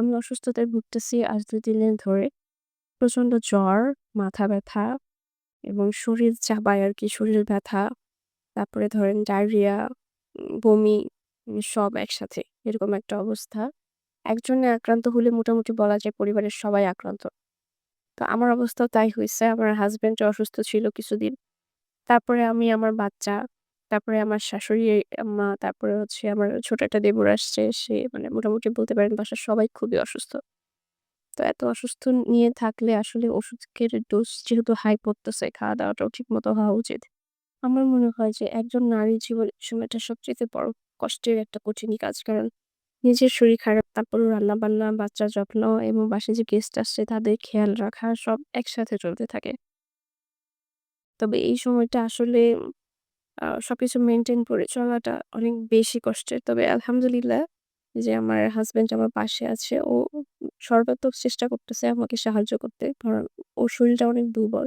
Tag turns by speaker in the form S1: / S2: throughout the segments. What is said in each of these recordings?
S1: আমি অসুস্থতায় ভুগতেছি আজ ২-৩ দিন ধরে। প্রচণ্ড জ্বর, মাথা ব্যথা এবং শরীর চাবায় আরকি শরীর ব্যথা। তারপরে ধরেন ডায়রিয়া, বমি সব একসাথে। এরকম একটা অবস্থা। একজনে আক্রান্ত হলে মোটামুটি বলা যায় পরিবারের সবাই আক্রান্ত। তো আমার অবস্থাও তাই হইছে। আমার হাসব্যান্ডও অসুস্থ ছিল কিছুদিন। তারপরে আমি, আমার বাচ্চা, তারপরে আমার শাশুড়ি আম্মা, তারপরে হচ্ছে আমার ছোট একটা দেবর আসছে। সে মানে মোটামুটি বলতে পারেন বাসার সবাই খুবই অসুস্থ। তো এত অসুস্থ নিয়ে থাকলে আসলে ওষুধের ডোজ যেহেতু হাই পড়তেছে, খাওয়া-দাওয়াটাও ঠিকমতো হওয়া উচিত। আমার মনে হয় যে একজন নারীর জীবনে সময়টা সবচাইতে বড় কষ্টের একটা কঠিন কাজ। কারণ নিজের শরীর খারাপ, তারপরেও রান্না-বান্না, বাচ্চার যত্ন এবং বাসায় যে গেস্ট আসছে তাদের খেয়াল রাখা সব একসাথে চলতে থাকে। তবে এই সময়টা আসলে সবকিছু মেইনটেইন করে চলাটা অনেক বেশি কষ্টের। তবে আলহামদুলিল্লাহ যে আমার হাসব্যান্ড আমার পাশে আছে। ও সর্বাত্মক চেষ্টা করতেছে আমাকে সাহায্য করতে। কারণ ওর শরীরটা অনেক দুর্বল।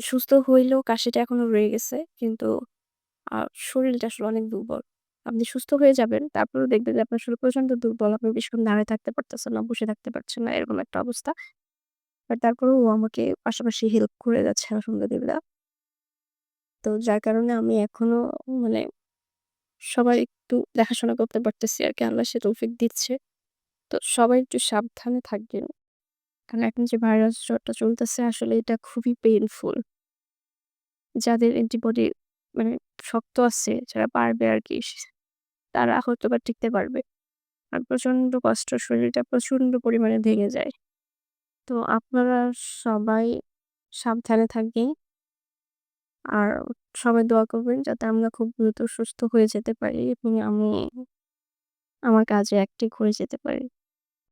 S1: সুস্থ হইলেও কাশিটা এখনও রয়ে গেছে। কিন্তু শরীরটা আসলে অনেক দুর্বল। আপনি সুস্থ হয়ে যাবেন। তারপরেও দেখবেন যে আপনার শরীর প্রচণ্ড দুর্বল। আপনি বেশিক্ষণ দাঁড়ায় থাকতে পারতেছেন না, বসে থাকতে পারছেন না। এরকম একটা অবস্থা। বাট তারপরেও ও আমাকে পাশাপাশি হেল্প করে যাচ্ছে আলহামদুলিল্লাহ। তো যার কারণে আমি এখনও মানে সবাই একটু দেখাশোনা করতে পারতেছি আরকি। আল্লাহ সে তৌফিক দিচ্ছে। তো সবাই একটু সাবধানে থাকবেন। কারণ এখন যে ভাইরাস জ্বরটা চলতেছে আসলে এটা খুবই পেইনফুল। যাদের অ্যান্টিবডি মানে শক্ত আছে, যারা পারবে আর কি তারা হয়তো বা টিকতে পারবে। আর প্রচণ্ড কষ্ট শরীরটা প্রচণ্ড পরিমাণে ভেঙে যায়। তো আপনারা সবাই সাবধানে থাকবেন। আর সবাই দোয়া করবেন যাতে আমরা খুব দ্রুত সুস্থ হয়ে যেতে পারি এবং আমি আমার কাজে অ্যাক্টিভ হয়ে যেতে পারি।